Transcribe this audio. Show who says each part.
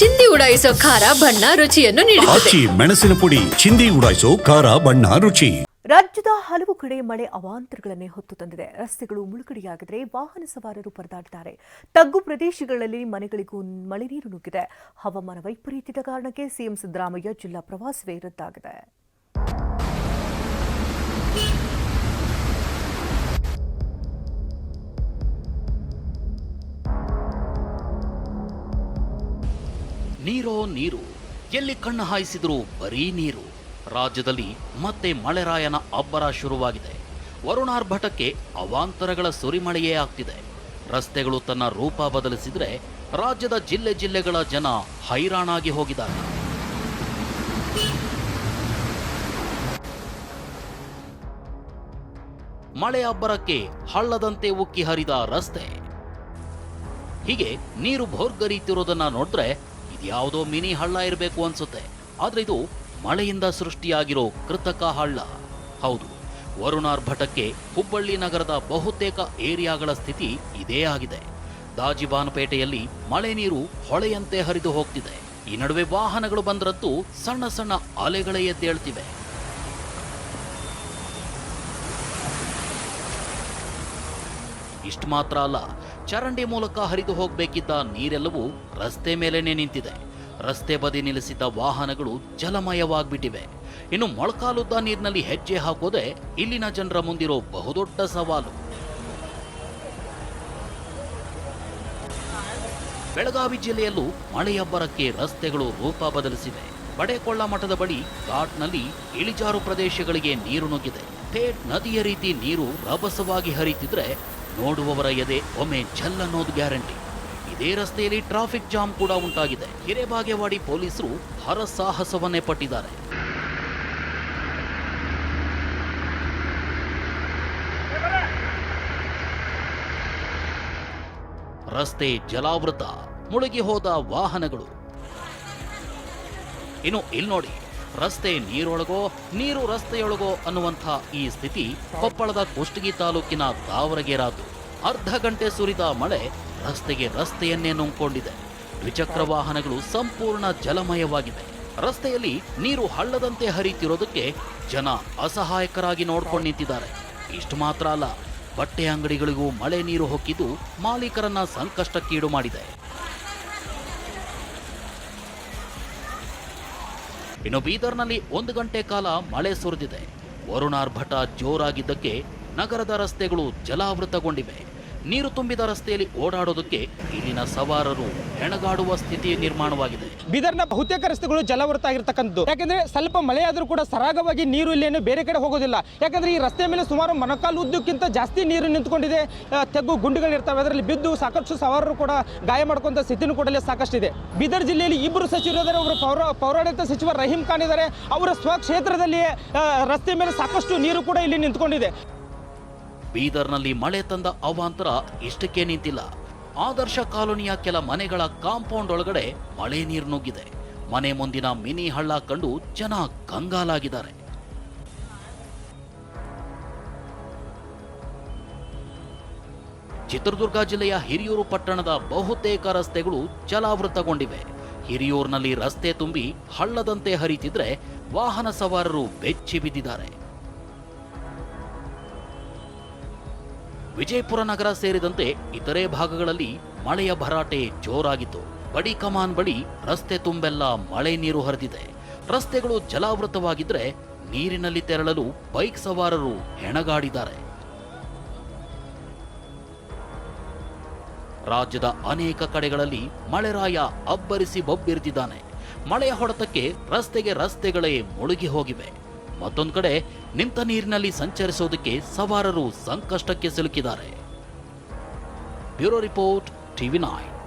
Speaker 1: ಚಿಂದಿ ಉಡಾಯಿಸೋ ಖಾರ ಬಣ್ಣ ರುಚಿಯನ್ನು ನೀಡುತ್ತದೆ.
Speaker 2: ಆಚಿ ಮೆಣಸಿನ ಪುಡಿ ಚಿಂದಿ ಉಡಾಯಿಸೋ ಖಾರ ಬಣ್ಣ ರುಚಿ.
Speaker 3: ರಾಜ್ಯದ ಹಲವು ಕಡೆ ಮಳೆ ಅವಾಂತರಗಳನ್ನೇ ಹೊತ್ತು ತಂದಿದೆ. ರಸ್ತೆಗಳು ಮುಳುಗಡೆಯಾಗಿದ್ರೆ ವಾಹನ ಸವಾರರು ಪರದಾಡಿದ್ದಾರೆ ತಗ್ಗು ಪ್ರದೇಶಗಳಲ್ಲಿ ಮನೆಗಳಿಗೂ ಮಳೆ ನೀರು ನುಗ್ಗಿದೆ. ಹವಾಮಾನ ವೈಪರೀತ್ಯದ ಕಾರಣಕ್ಕೆ ಸಿಎಂ ಸಿದ್ದರಾಮಯ್ಯ ಜಿಲ್ಲಾ ಪ್ರವಾಸವೇ ರದ್ದಾಗಿದೆ.
Speaker 4: ನೀರೋ ನೀರು. ಎಲ್ಲಿ ಕಣ್ಣು ಹಾಯಿಸಿದ್ರು ಬರೀ ನೀರು. ರಾಜ್ಯದಲ್ಲಿ ಮತ್ತೆ ಮಳೆರಾಯನ ಅಬ್ಬರ ಶುರುವಾಗಿದೆ. ವರುಣಾರ್ಭಟಕ್ಕೆ ಅವಾಂತರಗಳ ಸುರಿಮಳೆಯೇ ಆಗ್ತಿದೆ. ರಸ್ತೆಗಳು ತನ್ನ ರೂಪ ಬದಲಿಸಿದ್ರೆ ರಾಜ್ಯದ ಜಿಲ್ಲೆ ಜಿಲ್ಲೆಗಳ ಜನ ಹೈರಾಣಾಗಿ ಹೋಗಿದ್ದಾರೆ. ಮಳೆ ಅಬ್ಬರಕ್ಕೆ ಹಳ್ಳದಂತೆ ಉಕ್ಕಿ ಹರಿದ ರಸ್ತೆ. ಹೀಗೆ ನೀರು ಭೋರ್ಗರೀತಿರೋದನ್ನ ನೋಡಿದ್ರೆ ಇದ್ಯಾವುದೋ ಮಿನಿ ಹಳ್ಳ ಇರಬೇಕು ಅನ್ಸುತ್ತೆ. ಆದರೆ ಇದು ಮಳೆಯಿಂದ ಸೃಷ್ಟಿಯಾಗಿರೋ ಕೃತಕ ಹಳ್ಳ. ಹೌದು ವರುಣಾರ್ಭಟಕ್ಕೆ ಹುಬ್ಬಳ್ಳಿ ನಗರದ ಬಹುತೇಕ ಏರಿಯಾಗಳ ಸ್ಥಿತಿ ಇದೇ ಆಗಿದೆ. ದಾಜಿಬಾನಪೇಟೆಯಲ್ಲಿ ಮಳೆ ನೀರು ಹೊಳೆಯಂತೆ ಹರಿದು ಹೋಗ್ತಿದೆ. ಈ ನಡುವೆ ವಾಹನಗಳು ಬಂದ್ರದ್ದು ಸಣ್ಣ ಸಣ್ಣ ಅಲೆಗಳೇ ಎದ್ದೇಳ್ತಿವೆ. ಇಷ್ಟು ಮಾತ್ರ ಅಲ್ಲ, ಚರಂಡಿ ಮೂಲಕ ಹರಿದು ಹೋಗಬೇಕಿದ್ದ ನೀರೆಲ್ಲವೂ ರಸ್ತೆ ಮೇಲೇನೆ ನಿಂತಿದೆ. ರಸ್ತೆ ಬದಿ ನಿಲ್ಲಿಸಿದ್ದ ವಾಹನಗಳು ಜಲಮಯವಾಗ್ಬಿಟ್ಟಿವೆ. ಇನ್ನು ಮೊಳಕಾಲುದ್ದ ನೀರಿನಲ್ಲಿ ಹೆಜ್ಜೆ ಹಾಕೋದೆ ಇಲ್ಲಿನ ಜನರ ಮುಂದಿರೋ ಬಹುದೊಡ್ಡ ಸವಾಲು. ಬೆಳಗಾವಿ ಜಿಲ್ಲೆಯಲ್ಲೂ ಮಳೆಯಬ್ಬರಕ್ಕೆ ರಸ್ತೆಗಳು ರೂಪ ಬದಲಿಸಿವೆ. ಬಡೇಕೊಳ್ಳ ಮಠದ ಬಳಿ ಘಾಟ್ನಲ್ಲಿ ಇಳಿಜಾರು ಪ್ರದೇಶಗಳಿಗೆ ನೀರು ನುಗ್ಗಿದೆ. ಥೇಟ್ ನದಿಯ ರೀತಿ ನೀರು ರಭಸವಾಗಿ ಹರಿತಿದ್ರೆ ನೋಡುವವರ ಎದೆ ಒಮ್ಮೆ ಅನ್ನೋದು ಗ್ಯಾರಂಟಿ. ಇದೇ ರಸ್ತೆಯಲ್ಲಿ ಟ್ರಾಫಿಕ್ ಜಾಮ್ ಕೂಡ ಉಂಟಾಗಿದೆ. ಹಿರೇಬಾಗೇವಾಡಿ ಪೊಲೀಸರು ಹರಸಾಹಸವನ್ನೇ ಪಟ್ಟಿದ್ದಾರೆ. ರಸ್ತೆ ಜಲಾವೃತ, ಮುಳುಗಿ ಹೋದ ವಾಹನಗಳು. ಇನ್ನು ಇಲ್ಲಿ ನೋಡಿ, ರಸ್ತೆ ನೀರೊಳಗೋ, ನೀರು ರಸ್ತೆಯೊಳಗೋ ಅನ್ನುವಂಥ ಈ ಸ್ಥಿತಿ ಕೊಪ್ಪಳದ ಕುಷ್ಟಗಿ ತಾಲೂಕಿನ ತಾವರಗೇರಾದು ಅರ್ಧ ಗಂಟೆ ಸುರಿದ ಮಳೆ ರಸ್ತೆಗೆ ರಸ್ತೆಯನ್ನೇ ನುಂಗ್ಕೊಂಡಿದೆ. ದ್ವಿಚಕ್ರ ವಾಹನಗಳು ಸಂಪೂರ್ಣ ಜಲಮಯವಾಗಿದೆ. ರಸ್ತೆಯಲ್ಲಿ ನೀರು ಹಳ್ಳದಂತೆ ಹರಿಯುತ್ತಿರೋದಕ್ಕೆ ಜನ ಅಸಹಾಯಕರಾಗಿ ನೋಡ್ಕೊಂಡು ನಿಂತಿದ್ದಾರೆ. ಇಷ್ಟು ಮಾತ್ರ ಅಲ್ಲ, ಬಟ್ಟೆ ಅಂಗಡಿಗಳಿಗೂ ಮಳೆ ನೀರು ಹೊಕ್ಕಿದ್ದು ಮಾಲೀಕರನ್ನ ಸಂಕಷ್ಟಕ್ಕೀಡು ಮಾಡಿದೆ. ಇನ್ನು ಬೀದರ್ನಲ್ಲಿ ಒಂದು ಗಂಟೆ ಕಾಲ ಮಳೆ ಸುರಿದಿದೆ. ವರುಣಾರ್ಭಟ ಜೋರಾಗಿದ್ದಕ್ಕೆ ನಗರದ ರಸ್ತೆಗಳು ಜಲಾವೃತಗೊಂಡಿವೆ. ನೀರು ತುಂಬಿದ ರಸ್ತೆಯಲ್ಲಿ ಓಡಾಡೋದಕ್ಕೆ ಇಲ್ಲಿನ ಸವಾರರು ಹೆಣಗಾಡುವ ಸ್ಥಿತಿ ನಿರ್ಮಾಣವಾಗಿದೆ.
Speaker 5: ಬೀದರ್ನ ಬಹುತೇಕ ರಸ್ತೆಗಳು ಜಲವೃತ ಆಗಿರ್ತಕ್ಕಂಥದ್ದು ಯಾಕಂದ್ರೆ ಸ್ವಲ್ಪ ಮಳೆಯಾದರೂ ಕೂಡ ಸರಾಗವಾಗಿ ನೀರು ಇಲ್ಲೇನು ಬೇರೆ ಕಡೆ ಹೋಗೋದಿಲ್ಲ. ಯಾಕಂದ್ರೆ ಈ ರಸ್ತೆ ಮೇಲೆ ಸುಮಾರು ಮೊಣಕಾಲು ಉದ್ದಕ್ಕಿಂತ ಜಾಸ್ತಿ ನೀರು ನಿಂತ್ಕೊಂಡಿದೆ. ತೆಗ್ಗು ಗುಂಡಿಗಳಿರ್ತವೆ ಅದರಲ್ಲಿ ಬಿದ್ದು ಸಾಕಷ್ಟು ಸವಾರರು ಕೂಡ ಗಾಯ ಮಾಡ್ಕೊಂತ ಸ್ಥಿತಿನೂ ಕೂಡ ಸಾಕಷ್ಟು ಇದೆ ಬೀದರ್ ಜಿಲ್ಲೆಯಲ್ಲಿ ಇಬ್ಬರು ಸಚಿವರು ಇದ್ದಾರೆ ಒಬ್ಬರು ಪೌರ, ಪೌರಾಡಳಿತ ಸಚಿವ ರಹೀಂ ಖಾನ್ ಇದ್ದಾರೆ. ಅವರ ಸ್ವಕ್ಷೇತ್ರದಲ್ಲಿ ರಸ್ತೆ ಮೇಲೆ ಸಾಕಷ್ಟು ನೀರು ಕೂಡ ಇಲ್ಲಿ ನಿಂತ್ಕೊಂಡಿದೆ.
Speaker 4: ಬೀದರ್ನಲ್ಲಿ ಮಳೆ ತಂದ ಅವಾಂತರ ಇಷ್ಟಕ್ಕೆ ನಿಂತಿಲ್ಲ. ಆದರ್ಶ ಕಾಲೋನಿಯ ಕೆಲ ಮನೆಗಳ ಕಾಂಪೌಂಡ್ ಒಳಗಡೆ ಮಳೆ ನೀರು ನುಗ್ಗಿದೆ. ಮನೆ ಮುಂದಿನ ಮಿನಿ ಹಳ್ಳ ಕಂಡು ಜನ ಕಂಗಾಲಾಗಿದ್ದಾರೆ. ಚಿತ್ರದುರ್ಗ ಜಿಲ್ಲೆಯ ಹಿರಿಯೂರು ಪಟ್ಟಣದ ಬಹುತೇಕ ರಸ್ತೆಗಳು ಜಲಾವೃತಗೊಂಡಿವೆ. ಹಿರಿಯೂರಿನಲ್ಲಿ ರಸ್ತೆ ತುಂಬಿ ಹಳ್ಳದಂತೆ ಹರಿತಿದ್ರೆ ವಾಹನ ಸವಾರರು ಬೆಚ್ಚಿ ಬಿದ್ದಿದ್ದಾರೆ ವಿಜಯಪುರ ನಗರ ಸೇರಿದಂತೆ ಇತರೆ ಭಾಗಗಳಲ್ಲಿ ಮಳೆಯ ಭರಾಟೆ ಜೋರಾಗಿತ್ತು. ಬಡಿ ಕಮಾನ್ ಬಳಿ ರಸ್ತೆ ತುಂಬೆಲ್ಲ ಮಳೆ ನೀರು ಹರಿದಿದೆ. ರಸ್ತೆಗಳು ಜಲಾವೃತವಾಗಿದ್ರೆ ನೀರಿನಲ್ಲಿ ತೆರಳಲು ಬೈಕ್ ಸವಾರರು ಹೆಣಗಾಡಿದ್ದಾರೆ. ರಾಜ್ಯದ ಅನೇಕ ಕಡೆಗಳಲ್ಲಿ ಮಳೆರಾಯ ಅಬ್ಬರಿಸಿ ಬೊಬ್ಬಿರಿದಿದ್ದಾನೆ. ಮಳೆಯ ಹೊಡೆತಕ್ಕೆ ರಸ್ತೆಗೆ ರಸ್ತೆಗಳೇ ಮುಳುಗಿ ಹೋಗಿವೆ. ಮತ್ತೊಂದು ಕಡೆ ನಿಂತ ನೀರಿನಲ್ಲಿ ಸಂಚರಿಸೋದಕ್ಕೆ ಸವಾರರು ಸಂಕಷ್ಟಕ್ಕೆ ಸಿಲುಕಿದ್ದಾರೆ. Bureau report TV nine.